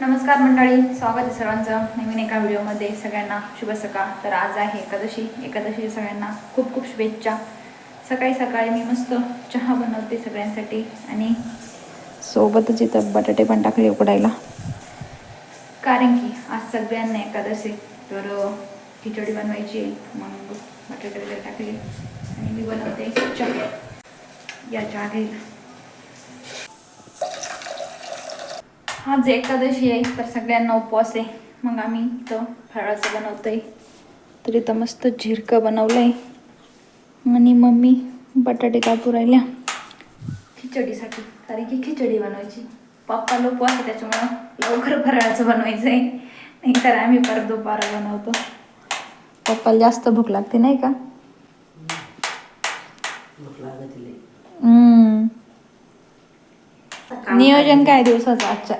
नमस्कार मंडळी स्वागत आहे सर्वांचं नवीन एका व्हिडिओमध्ये. सगळ्यांना शुभ सकाळ. तर आज आहे एकादशी. एकादशी सगळ्यांना खूप खूप शुभेच्छा. सकाळी सकाळी मी मस्त चहा बनवते सगळ्यांसाठी आणि सोबतच इथं बटाटे पण टाकले उकडायला. कारण की आज सगळ्यांना एकादशी. तर खिचडी बनवायची आहे. मग बटाटे वगैरे टाकले. आणि मी बनवते चहा. या चहा घ्यायला. आज एकादशी आहे तर सगळ्यांना उपवास आहे. मग आम्ही इथं फळाचं बनवतोय. तर इथं मस्त झिरकं बनवलंय. आणि मम्मी बटाटे कापू राहिल्या. खिचडीसाठी. कारण की खिचडी बनवायची. पप्पा लोक आहे त्याच्यामुळं लवकर फराळाचं बनवायचं आहे नाही तर आम्ही परत दुपारा बनवतो. पप्पाला जास्त भूक लागते नाही का भूक लागत लई. हम्म. आता काम नियोजन काय दिवसाचं आजच्या?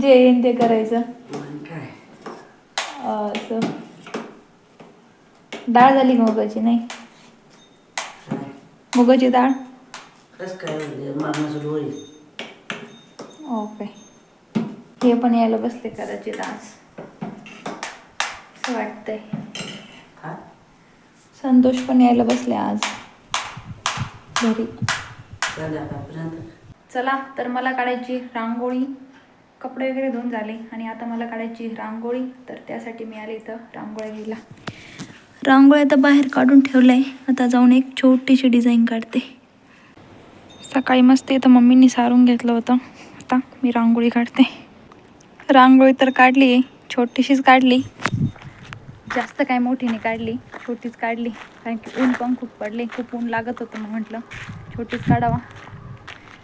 जे येईन ते करायचं. असं. डाळ झाली का मुगाची? नाही. मुगाची डाळ? म्हणजे ओके. हे पण यायला बसले कदाचित आज. असं वाटतंय. संतोष पण यायला बसले आज. घरी. चला तर मला काढायची रांगोळी. कपडे वगैरे धुवून झाले आणि आता मला काढायची रांगोळी. तर त्यासाठी मी आले इथं रांगोळ्या घ्यायला. रांगोळ्या आता बाहेर काढून ठेवलं आहे आता जाऊन एक छोटीशी डिझाईन काढते. सकाळी मस्त इथं मम्मीनी सारून घेतलं होतं. आता मी रांगोळी काढते. रांगोळी तर काढली आहे छोटीशीच काढली. जास्त काय मोठी नाही काढली छोटीच काढली. कारण की ऊन पण खूप पडले खूप ऊन लागत होतं मग म्हटलं छोटीच काढावा.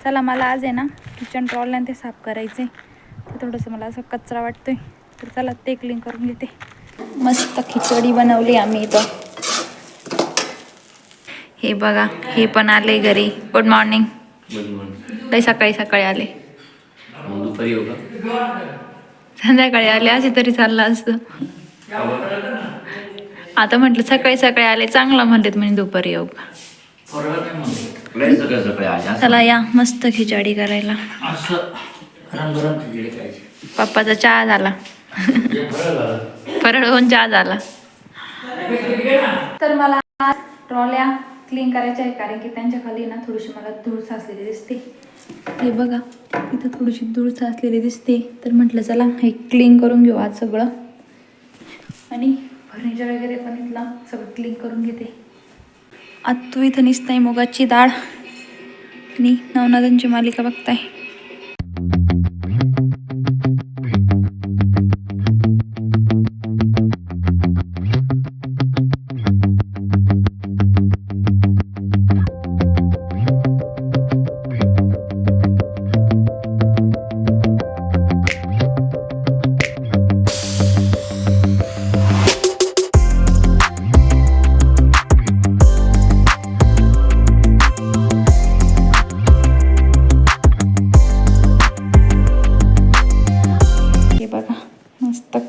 चला मला आज आहे ना किचन ट्रॉलला ते साफ करायचे तर थोडंसं मला असं कचरा वाटतोय. तर चला ते क्लीन करून घेते. मस्त खिचडी बनवली आम्ही इथं. हे बघा हे पण आले घरी. गुड मॉर्निंग लई सकाळी सकाळी आले. दुपारी संध्याकाळी आले असे तरी चाललं असतं. आता म्हटलं सकाळी सकाळी आले चांगलं म्हणतात म्हणजे दुपारी येऊ चला या मस्त खिचडी करायला. असं रंगरंग खिचडी खायची. पप्पाचा चहा झाला. फरळ होऊन चहा झाला. तर मला ट्रॉल्या क्लीन करायच्या आहे कारण की त्यांच्या खाली ना थोडीशी मला धूळ साचलेली दिसते. हे बघा इथं थोडीशी धूळ साचलेली दिसते. तर म्हटलं चला हे क्लीन करून घेऊ आज सगळं. आणि फर्निचर वगैरे पण इथला सगळं क्लीन करून घेते. आत्तू इथं निसताय मुगाची डाळ आणि नवनाथांची मालिका बघताय.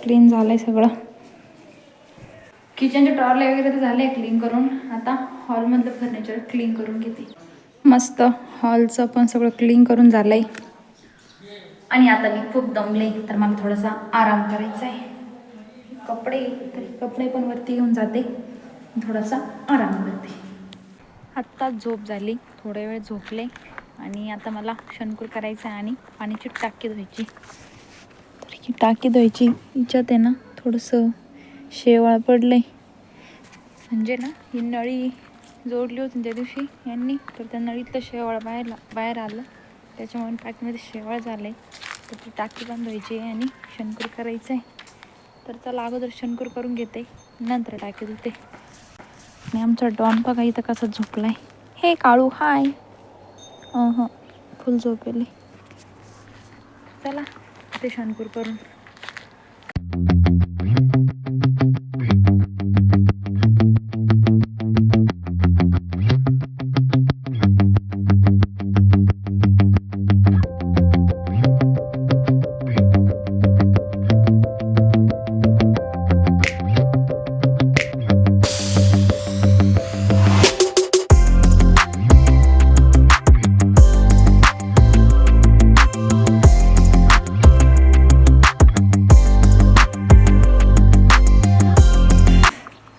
क्लीन झालंय सगळं. किचनचे टॉरले वगैरे तर झाले क्लीन करून. आता हॉलमधलं फर्निचर क्लीन करून घेते. मस्त हॉलचं पण सगळं क्लीन करून झालंय. आणि आता मी खूप दमले तर मला थोडासा आराम करायचा आहे कपडे तरी कपडे पण वरती घेऊन जाते. थोडासा आराम करते. आत्ताच झोप झाली थोड्या वेळ झोपले. आणि आता मला शंकूर करायचं आहे आणि पाण्याची टाकी धुवायची. ही टाकी धुवायची. हिच्यात आहे ना थोडंसं शेवाळ पडलंय. म्हणजे ना ही नळी जोडली होती त्या दिवशी यांनी तर त्या नळीतलं शेवाळ बाहेर बाहेर आलं. त्याच्यामुळे टाकीमध्ये शेवाळ झालं तर ती टाकी पण धुवायची आहे आणि शंकूर करायचं आहे तर चला अगोदर शंकूर करून घेते. नंतर टाकी धुते. आणि आमचा डॉन बघा इथं कसा झोपलाय. हे काळू हाय. हां. फुल झोपेले. चला. ते शानपूरकडून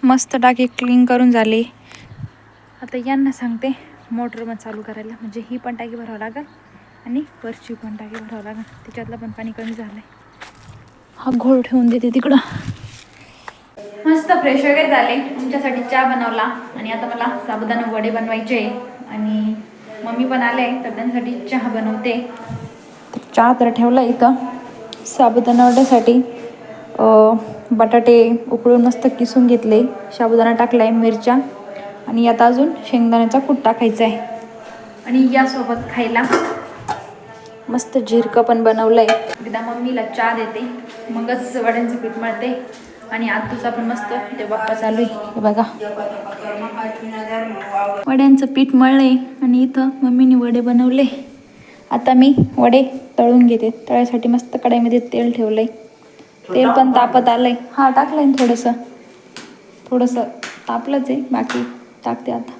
मस्त टाकी क्लीन करून झाली. आता यांना सांगते मोटर मग चालू करायला. म्हणजे ही पण टाकी भरावं लागेल आणि वरची पण टाकी भरावं लागेल. त्याच्यातलं पण पाणी कमी झालं आहे हा घोळ ठेवून देते तिकडं. मस्त फ्रेश वगैरे झाले. तुमच्यासाठी चहा बनवला. आणि आता मला साबुदाणा वडे बनवायचे. आणि मम्मी पण आले तर त्यांच्यासाठी चहा बनवते. चहा तर ठेवला इथं. साबुदाणा वड्यासाठी. बटाटे उकळून मस्त किसून घेतले. साबुदाणा टाकला आहे मिरच्या. आणि यात अजून शेंगदाण्याचा कूट टाकायचा आहे आणि यासोबत खायला मस्त झिरकं पण बनवलं आहे एकदा मम्मीला चहा देते. मगच वड्यांचं पीठ मळते. आणि आतूचा पण मस्त ते बाप्पा चालू आहे. बघा. वड्यांचं पीठ मळले आणि इथं मम्मीने वडे बनवले. आता मी वडे तळून घेते. तळायसाठी मस्त कढाईमध्ये तेल ठेवलं आहे तेल पण तापत आलंय. हा टाकलंय ना थोडंसं. थोडंसं तापलंच आहे बाकी टाकते आता.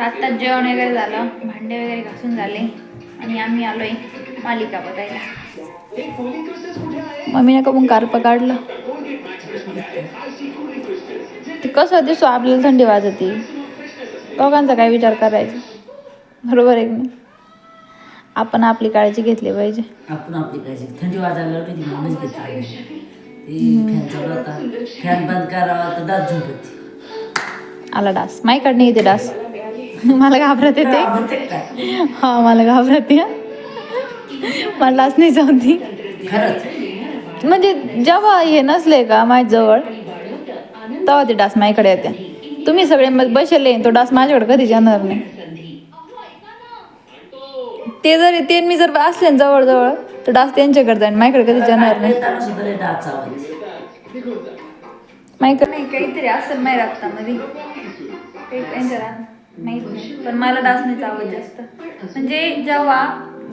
आत्ता जेवण वगैरे झालं भांडे वगैरे घासून झाले आणि आम्ही आलोय मालिका बघायला. मम्मीने का मग कार्प काढलं ते कसं दिसतो आपल्याला थंडी वाजती. दोघांचा काय विचार करायचा? बरोबर आहे की नाही? आपण आपली काळजी घेतली पाहिजे. आपण आपली काळजी थंडी वाजायला घेतली फॅन चालू होता. फॅन बंद करावा तर दात झुंपती. आला डास. माईकडनं येते डास. मला घाबरत येते. हा मला घाबरत आहे. मला डास नाही जाऊन खरंच. म्हणजे जेव्हा हे नसले का माझ्याजवळ तेव्हा ते डास माझ्याकडे येते. तुम्ही सगळे मग बसले तो डास माझ्याकडे कधीच येणार नाही. ते जर ते मी जर असले ना जवळ तर डास त्यांच्याकडे जाईन माझ्याकडे कधीच येणार नाही. काहीतरी असेल रक्तामध्ये. काही माहीत नाही पण मला डास नाही चावत जास्त. म्हणजे जेव्हा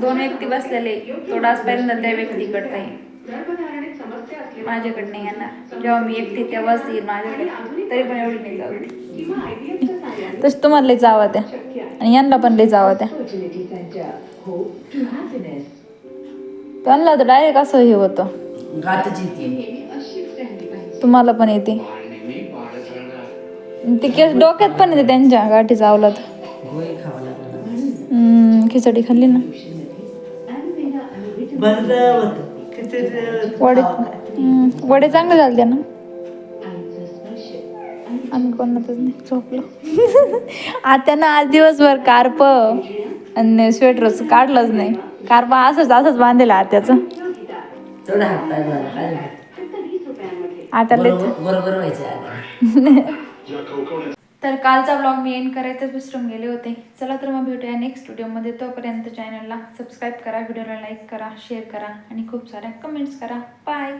दोन व्यक्ती बसलेले तो डास पहिल्यांदा त्या व्यक्तीकडे काही माझ्याकडे नाही येणार. जेव्हा मी एकटी तेव्हाच येईल माझ्याकडे. तरी पण एवढी नाही जाऊ तसं तुम्हाला लई जावं त्या. आणि यांना पण लई जावं त्या. त्यांना तर डायरेक्ट असं हे होतं. तुम्हाला पण येते. ते केस डोक्यात पण येते त्यांच्या गाठी चावला तर गोळी खावा खिचडी ना वडे हम्म, वडे चांगले झाले ना आम्ही कोणातच नाही झोपलो. आत्यानं आज दिवसभर कार्प आणि स्वेटर काढलंच नाही. कार्प असंच असंच बांधलेलं आत्याचं. तेवढा हात पाय झाला काय झालं? आता लय बरोबर बरोबर व्हायचं आधी. तर कालचा ब्लॉग मी एंड करायचंच विसरून गेले होते. चला तर मग भेटूया नेक्स्ट व्हिडिओमध्ये तोपर्यंत चॅनलला सबस्क्राईब करा व्हिडिओला लाईक करा शेअर करा आणि खूप साऱ्या कमेंट्स करा. बाय